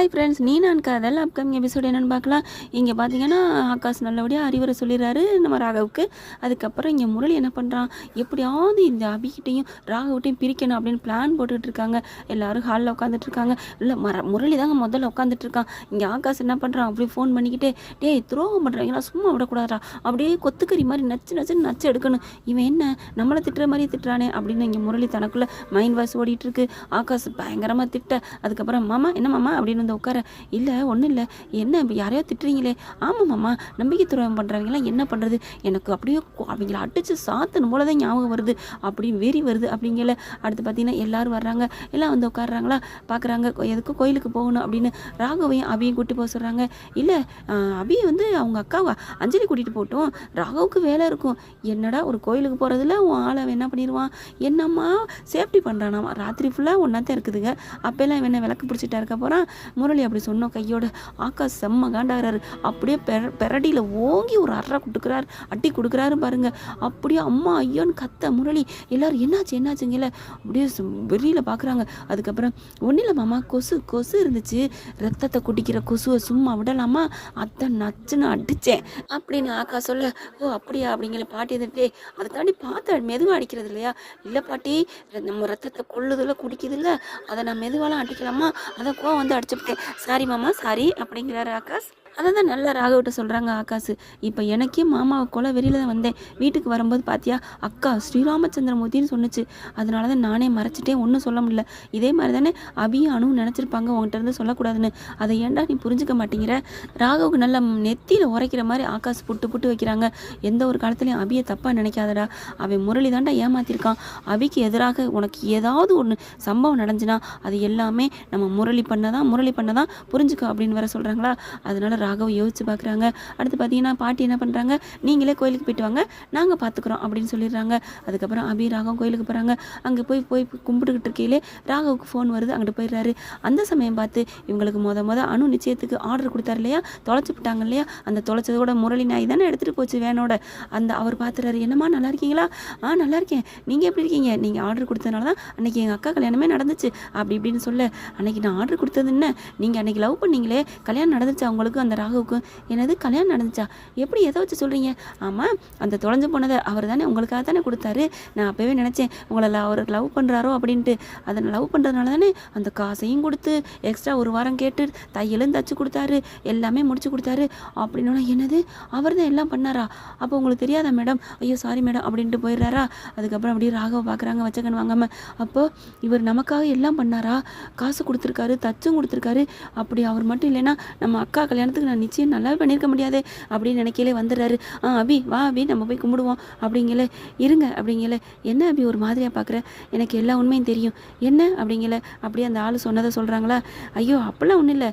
Hi friends நீ நான் காதல். அப்கமிங் எபிசோடு என்னென்னு பார்க்கலாம். இங்கே பார்த்தீங்கன்னா ஆகாஷ் நல்லபடியாக அறிவுரை சொல்லிடுறாரு நம்ம ராகவுக்கு. அதுக்கப்புறம் இங்கே முரளி என்ன பண்ணுறான் எப்படியாவது இந்த அபிகிட்டையும் ராகவிட்டையும் பிரிக்கணும் அப்படின்னு பிளான் போட்டுக்கிட்டு இருக்காங்க. எல்லாரும் ஹாலில் உட்காந்துட்ருக்காங்க இல்லை மர முரளி தாங்க முதல்ல உட்காந்துட்ருக்கான் இங்கே ஆகாஷ் என்ன பண்ணுறான் அப்படி ஃபோன் பண்ணிக்கிட்டே டேய் துரோகம் பண்ணுறாங்களா சும்மா விடக்கூடாதா அப்படியே கொத்துக்கறி மாதிரி நச்சு நச்சுன்னு நச்சு எடுக்கணும். இவன் என்ன? நம்மளை திட்டுற மாதிரி திட்டுறானே. அப்படின்னு இங்கே முரளி தனக்குள்ளே மைண்ட் வாஷ் ஓடிட்டுருக்கு ஆகாஷ் பயங்கரமாக திட்ட. அதுக்கப்புறம் மாமா என்ன மாமா? அப்படின்னு வந்து உட்கார. இல்லை ஒன்றும் இல்லை. என்ன இப்போ யாரையோ திட்டுறீங்களே? ஆமாம் மாமா. நம்பிக்கை துரோகம் பண்ணுறவங்களாம் என்ன பண்ணுறது எனக்கு அப்படியே அவங்கள அடித்து சாத்தணும் போல தான் ஞாபகம் வருது. அப்படின்னு வெறி வருது அப்படிங்கல. அடுத்து பார்த்தீங்கன்னா எல்லாரும் வர்றாங்க. எல்லாம் வந்து உட்காடுறாங்களா பார்க்குறாங்க எதுக்கும் கோயிலுக்கு போகணும் அப்படின்னு ராகவையும் அபியும் கூட்டி போக சொல்கிறாங்க இல்லை அபி வந்து அவங்க அக்காவை அஞ்சலி கூட்டிகிட்டு போட்டோம் ராகவுக்கு வேலை இருக்கும். என்னடா ஒரு கோயிலுக்கு போகிறதுல உன் ஆளை என்ன பண்ணிடுவான்? என்னம்மா சேஃப்டி பண்ணுறானாம் ராத்திரி ஃபுல்லாக ஒன்றா தான் இருக்குதுங்க. அப்போல்லாம் என்ன விளக்கு பிடிச்சிட்டா இருக்க போகிறான் முரளி அப்படி சொன்னோம் கையோட ஆக்கா செம்ம காண்டாகிறாரு. அப்படியே பெர பெரடியில் ஓங்கி ஒரு அறை கொடுக்குறாரு. அட்டி கொடுக்குறாரு பாருங்க. அப்படியே அம்மா ஐயோன்னு கத்த முரளி. எல்லாரும் என்னாச்சு என்னாச்சுங்கல்ல அப்படியே வெளியில் பார்க்குறாங்க அதுக்கப்புறம் ஒன்றும் இல்லை மாமா கொசு கொசு இருந்துச்சு. ரத்தத்தை குடிக்கிற கொசுவை சும்மா விடலாமா? அத்தை நச்சுன்னு அடித்தேன் அப்படின்னு ஆக்கா சொல்ல ஓ அப்படியா? அப்படிங்கிற பாட்டி இருந்துட்டு தாண்டி பார்த்து மெதுவாக அடிக்கிறது இல்லையா? இல்லை பாட்டி நம்ம ரத்தத்தை கொள்ளுதில்ல குடிக்குதுல்ல. அதை நான் மெதுவாலாம் அடிக்கலாமா? அதை கோவம் வந்து சாரி மாமா சாரி அப்படிங்கிறாரு ஆகாஷ். அதை தான் நல்ல ராகவிட்ட சொல்கிறாங்க ஆகாஷ். இப்போ எனக்கே மாமாவை கொலை வெளியில் தான் வந்தேன். வீட்டுக்கு வரும்போது பார்த்தியா அக்கா ஸ்ரீராமச்சந்திரமூர்த்தின்னு சொன்னிச்சு. அதனால தான் நானே மறைச்சிட்டேன். ஒன்றும் சொல்ல முடியல. இதே மாதிரி தானே அபியும் அணுவும் நினச்சிருப்பாங்க. உங்கள்கிட்ட இருந்து சொல்லக்கூடாதுன்னு. அதை ஏன்டா நீ புரிஞ்சுக்க மாட்டேங்கிற? ராகவுக்கு நல்ல நெத்தியில் உரைக்கிற மாதிரி ஆகாஷ் புட்டு புட்டு வைக்கிறாங்க. எந்த ஒரு காலத்துலையும் அபியை தப்பாக நினைக்காதடா. அவன் முரளி தாண்டா ஏமாத்திருக்கான். அபிக்கு எதிராக உனக்கு ஏதாவது ஒன்று சம்பவம் நடந்துச்சுன்னா அது எல்லாமே நம்ம முரளி பண்ணதான் முரளி பண்ணதான் புரிஞ்சுக்கோ அப்படின்னு வர சொல்கிறாங்களா அதனால ராகவ் யோசிச்சு பார்க்குறாங்க. அடுத்து பார்த்தீங்கன்னா பாட்டி என்ன பண்ணுறாங்க நீங்களே கோயிலுக்கு போயிட்டு வாங்க. நாங்கள் பார்த்துக்குறோம் அப்படின்னு சொல்லிடுறாங்க. அதுக்கப்புறம் அபி ராகவ் கோயிலுக்கு போகிறாங்க அங்கே போய் போய் கும்பிட்டுக்கிட்டு இருக்கையிலே ராகவுக்கு ஃபோன் வருது. அங்கிட்டு போயிடுறாரு. அந்த சமயம் பார்த்து இவங்களுக்கு மொத மொதல் அணு நிச்சயத்துக்கு ஆர்டர் கொடுத்தாரு இல்லையா? தொலைச்சு விட்டாங்க இல்லையா? அந்த தொலைச்சதோட முரளி நாய் தானே எடுத்துகிட்டு போச்சு வேனோட. அந்த அவர் பார்த்துறாரு என்னம்மா நல்லா இருக்கீங்களா? ஆ நல்லா இருக்கேன். நீங்கள் எப்படி இருக்கீங்க? நீங்கள் ஆர்டர் கொடுத்ததுனால தான் அன்றைக்கி எங்கள் அக்கா கல்யாணமே நடந்துச்சு. அப்படி இப்படின்னு சொல்ல. அன்னைக்கு நான் ஆர்டர் கொடுத்தது என்ன? நீங்கள் அன்றைக்கி லவ் பண்ணீங்களே. கல்யாணம் நடந்துச்சு அவங்களுக்கு அந்த அந்த ராகுவுக்கும் என்னது கல்யாணம் நடந்துச்சா? எப்படி எதை வச்சு சொல்கிறீங்க ஆமாம் அந்த தொலைஞ்சு போனதை அவர் தானே உங்களுக்காக தானே கொடுத்தாரு. நான் அப்போவே நினச்சேன் உங்களை அவர் லவ் பண்ணுறாரோ அப்படின்ட்டு. அதை லவ் பண்ணுறதுனால தானே அந்த காசையும் கொடுத்து எக்ஸ்ட்ரா ஒரு வாரம் கேட்டு தையலும் தச்சு கொடுத்தாரு. எல்லாமே முடிச்சு கொடுத்தாரு. அப்படின்னா என்னது? அவர் தான் எல்லாம் பண்ணாரா? அப்போ உங்களுக்கு தெரியாதா மேடம்? ஐயோ சாரி மேடம் அப்படின்ட்டு போயிடுறாரா. அதுக்கப்புறம் அப்படியே ராகவை பார்க்குறாங்க வச்சக்கன் வாங்காமல் அப்போ இவர் நமக்காக எல்லாம் பண்ணாரா? காசு கொடுத்துருக்காரு தச்சும் கொடுத்துருக்காரு. அப்படி அவர் மட்டும் இல்லைன்னா நம்ம அக்கா கல்யாணத்துக்கு நான் நிச்சயம் நல்லாவே பண்ணியிருக்க முடியாது அப்படின்னு நினைக்கலே வந்துடுறாரு. ஆ அபி வா அபி நம்ம போய் கும்பிடுவோம். அப்படிங்கல இருங்க அப்படிங்கல என்ன அபி ஒரு மாதிரியாக பார்க்குற எனக்கு எல்லா உண்மையும் தெரியும். என்ன? அப்படிங்கல அப்படியே அந்த ஆள் சொன்னதை சொல்கிறாங்களா ஐயோ அப்போல்லாம் ஒன்றும் இல்லை.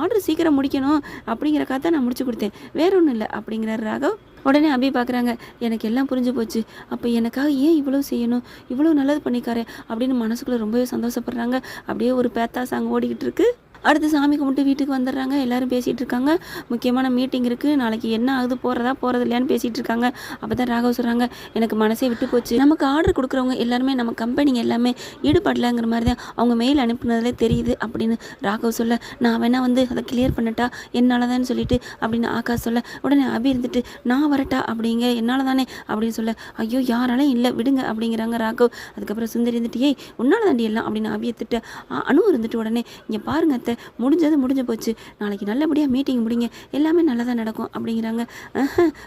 ஆர்டர் சீக்கிரம் முடிக்கணும். அப்படிங்கிறக்காக தான் நான் முடிச்சு கொடுத்தேன். வேற ஒன்றும் இல்லை அப்படிங்கிறாரு ராகவ். உடனே அபி பார்க்குறாங்க எனக்கு எல்லாம் புரிஞ்சு போச்சு. அப்போ எனக்காக ஏன் இவ்வளோ செய்யணும்? இவ்வளோ நல்லது பண்ணிக்காரு? அப்படின்னு மனசுக்குள்ளே ரொம்பவே சந்தோஷப்படுறாங்க. அப்படியே ஒரு பேத்தா சாங் ஓடிக்கிட்டு இருக்கு. அடுத்து சாமி கும்பிட்டு வீட்டுக்கு வந்துடுறாங்க. எல்லாரும் பேசிகிட்டு இருக்காங்க. முக்கியமான மீட்டிங் இருக்குது நாளைக்கு என்ன ஆகுது போகிறதா போகிறது இல்லையான்னு பேசிகிட்டு இருக்காங்க. அப்போ தான் ராகவ் சொல்கிறாங்க எனக்கு மனசே விட்டு போச்சு. நமக்கு ஆர்டர் கொடுக்குறவங்க எல்லாருமே நம்ம கம்பெனிங்க எல்லாமே ஈடுபடலங்கிற மாதிரி தான் அவங்க மெயில் அனுப்புனதுலே தெரியுது அப்படின்னு ராகவ் சொல்ல நான் வேணால் வந்து அதை கிளியர் பண்ணட்டா என்னால் தான் சொல்லிட்டு அப்படின்னு ஆகாஷ் சொல்ல உடனே அபி இருந்துட்டு நான் வரட்டா அப்படிங்க என்னால் தானே அப்படின்னு சொல்ல ஐயோ யாராலும் இல்லை விடுங்க அப்படிங்கிறாங்க ராகவ். அதுக்கப்புறம் சுந்தரி இருந்துட்டு ஏய் உன்னால் தாண்டி எல்லாம்? அப்படின்னு அபியை திட்ட அ- இருந்துட்டு உடனே இங்கே பாருங்கள் அத்தை முடிஞ்சது முடிஞ்சு போச்சு. நாளைக்கு நல்லபடியாக மீட்டிங் முடிங்க. எல்லாமே நல்லதாக நடக்கும் அப்படிங்கிறாங்க.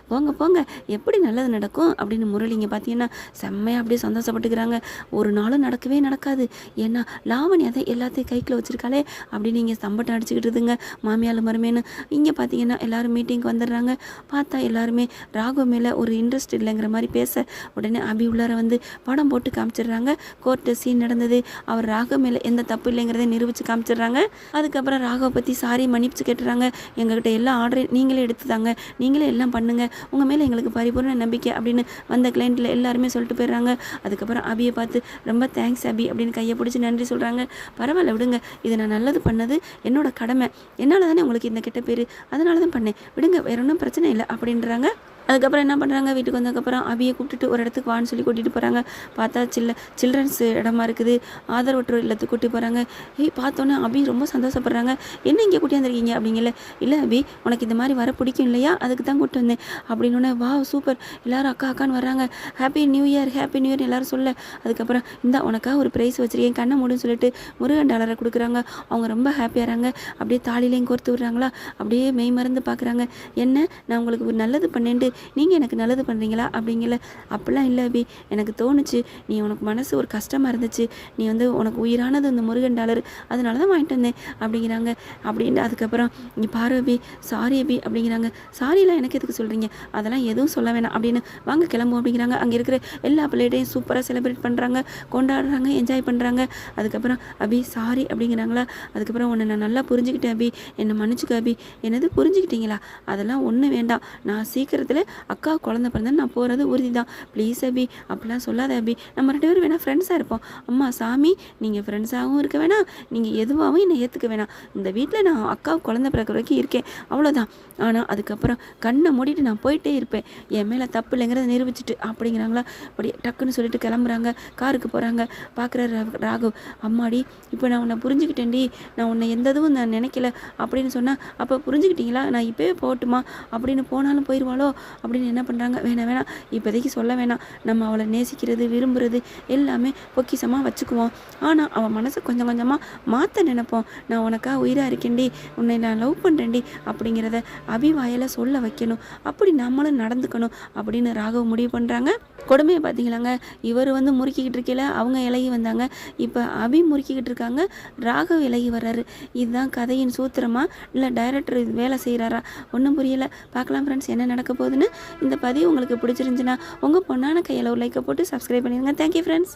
போங்க போங்க. எப்படி நல்லது நடக்கும் அப்படின்னு முரளிங்க பார்த்தீங்கன்னா செம்மையாக அப்படியே சந்தோஷப்பட்டுக்கிறாங்க. ஒரு நாளும் நடக்கவே நடக்காது. ஏன்னா லாவணி அதை எல்லாத்தையும் கைக்குள்ள வச்சிருக்காளே அப்படின்னு இங்கே சம்பட்டம் அடிச்சுக்கிட்டுதுங்க மாமியால் மருமேனு. இங்கே பார்த்தீங்கன்னா எல்லாரும் மீட்டிங்க்கு வந்துடுறாங்க. பார்த்தா எல்லாருமே ராகு மேலே ஒரு இன்ட்ரெஸ்ட் இல்லைங்கிற மாதிரி பேச உடனே அபி உள்ளார வந்து படம் போட்டு காமிச்சிடுறாங்க. கோர்ட்டு சீன் நடந்தது. அவர் ராகு மேலே எந்த தப்பு இல்லைங்கிறத நிரூபித்து காமிச்சிடுறாங்க. அதுக்கப்புறம் ராகவை பற்றி சாரி மன்னிப்பு கேட்டுறாங்க. எங்ககிட்ட எல்லா ஆர்டரையும் நீங்களே எடுத்துதாங்க நீங்களே எல்லாம் பண்ணுங்கள் உங்கள் மேலே எங்களுக்கு பரிபூர்ண நம்பிக்கை அப்படின்னு வந்த கிளைண்ட்டில் எல்லாருமே சொல்லிட்டு போயிடுறாங்க. அதுக்கப்புறம் அபியை பார்த்து ரொம்ப தேங்க்ஸ் அபி அப்படின்னு கையை பிடிச்சி நன்றி சொல்கிறாங்க பரவாயில்ல விடுங்க. இது நான் நல்லது பண்ணது என்னோட கடமை. என்னால் தானே உங்களுக்கு இந்த கெட்ட பேர்? அதனால தான் பண்ணேன். விடுங்க வேற ஒன்றும் பிரச்சனை இல்லை அப்படின்றாங்க. அதுக்கப்புறம் என்ன பண்ணுறாங்க வீட்டுக்கு வந்ததுக்கப்புறம் அபியை கூப்பிட்டுட்டு ஒரு இடத்துக்கு வான்னு சொல்லி கூட்டிகிட்டு போகிறாங்க பார்த்தா சில்ல சில்ட்ரன்ஸ் இடமா இருக்குது. ஆதரவற்றோர் இல்லத்துக்கு கூட்டி போகிறாங்க ஏய் பார்த்தோன்னே அபி ரொம்ப சந்தோஷப்படுறாங்க என்ன இங்கே கூட்டியாந்துருக்கீங்க அப்படிங்கல. இல்லை அபி உனக்கு இந்த மாதிரி வர பிடிக்கும் இல்லையா? அதுக்கு தான் கூப்பிட்டு வந்தேன். அப்படின்னு வா சூப்பர். எல்லாரும் அக்கா அக்கான்னு வர்றாங்க. Happy new year happy new year எல்லாரும் சொல்ல. அதுக்கப்புறம் இந்த உனக்காக ஒரு ப்ரைஸ் வச்சிருக்கேன். கண்ணை மூடுன்னு சொல்லிட்டு முருகன் டாலரை கொடுக்குறாங்க. அவங்க ரொம்ப ஹாப்பியாகிறாங்க அப்படியே தாலிலையும் கோர்த்து விடுறாங்களா? அப்படியே மெய் மறந்து பார்க்குறாங்க என்ன? நான் உங்களுக்கு ஒரு நல்லது பண்ணேன்ட்டு. நீங்கள் எனக்கு நல்லது பண்ணுறீங்களா அப்படிங்கல. அப்படிலாம் இல்லை அபி. எனக்கு தோணுச்சு. நீ உனக்கு மனசு ஒரு கஷ்டமாக இருந்துச்சு. நீ வந்து உனக்கு உயிரானது அந்த முருகன் டாலர் அதனால தான் வாங்கிட்டு வந்தேன். அப்படிங்கிறாங்க. அப்படின்னு அதுக்கப்புறம் நீ பாரு அபி சாரி அபி அப்படிங்கிறாங்க. சாரிலாம் எனக்கு எதுக்கு சொல்கிறீங்க அதெல்லாம் எதுவும் சொல்ல வேணாம் அப்படின்னு வாங்க கிளம்பும் அப்படிங்கிறாங்க. அங்கே இருக்கிற எல்லா பிள்ளைகிட்டையும் சூப்பராக செலிப்ரேட் பண்ணுறாங்க கொண்டாடுறாங்க என்ஜாய் பண்ணுறாங்க அதுக்கப்புறம் அபி சாரி அப்படிங்கிறாங்களா. அதுக்கப்புறம் உன்னை நான் நல்லா புரிஞ்சுக்கிட்டேன் அபி என்னை மன்னிச்சுக்க அபி. என்னது புரிஞ்சுக்கிட்டீங்களா? அதெல்லாம் ஒன்றும் வேண்டாம். நான் சீக்கிரத்தில் அக்கா குழந்த பிறந்தா நான் போகிறது உறுதி தான் ப்ளீஸ் அபி அப்படிலாம் சொல்லாத அபி. நம்ம ரெண்டு பேரும் வேணால் ஃப்ரெண்ட்ஸாக இருப்போம். அம்மா சாமி நீங்கள் ஃப்ரெண்ட்ஸாகவும் இருக்க வேணாம். நீங்கள் எதுவாகவும் என்னை ஏற்று ஏற்றுக்க வேணாம். இந்த வீட்டில் நான் அக்கா குழந்த பிறக்கிற வரைக்கும் இருக்கேன். அவ்வளோதான் ஆனால் அதுக்கப்புறம் கண்ணை மூடிட்டு நான் போயிட்டே இருப்பேன். என் மேலே தப்பு இல்லைங்கிறத நிரூபிச்சிட்டு அப்படிங்கிறாங்களா? அப்படி டக்குன்னு சொல்லிட்டு கிளம்புறாங்க. காருக்கு போகிறாங்க பார்க்குற ராகவ். அம்மாடி இப்போ நான் உன்னை புரிஞ்சுக்கிட்டேன்டி. நான் உன்னை எந்த இதுவும் நான் நினைக்கல அப்படின்னு சொன்னால் அப்போ புரிஞ்சுக்கிட்டீங்களா? நான் இப்போவே போகட்டுமா? அப்படின்னு போனாலும் போயிடுவாளோ அப்படின்னு என்ன பண்ணுறாங்க வேணாம் வேணாம். இப்போதைக்கு சொல்ல வேணாம். நம்ம அவளை நேசிக்கிறது விரும்புறது எல்லாமே பொக்கிஷமாக வச்சுக்குவோம். ஆனால் அவன் மனசை கொஞ்சம் கொஞ்சமாக மாற்ற நினைப்போம். நான் உனக்கா உயிராக இருக்கேன்டி உன்னை நான் லவ் பண்ணுறேன்டி அப்படிங்கிறத அபிவாயில் சொல்ல வைக்கணும். அப்படி நம்மளும் நடந்துக்கணும் அப்படின்னு ராகவ் முடிவு பண்ணுறாங்க கொடுமையை பார்த்தீங்களாங்க? இவர் வந்து முறுக்கிக்கிட்டு இருக்கையில் அவங்க இலகி வந்தாங்க. இப்போ அபி முறுக்கிக்கிட்டு இருக்காங்க. ராகவ் இலகி வர்றாரு. இதுதான் கதையின் சூத்திரமா? இல்லை டைரக்டர் வேலை செய்கிறாரா ஒன்றும் புரியல. பார்க்கலாம் ஃப்ரெண்ட்ஸ் என்ன நடக்க போகுதுன்னு. இந்த பதிவு உங்களுக்கு பிடிச்சிருந்துச்சுன்னா உங்கள் பொண்ணான கையில் ஒரு லைக்கை போட்டு சப்ஸ்கிரைப் பண்ணிடுங்க. Thank you friends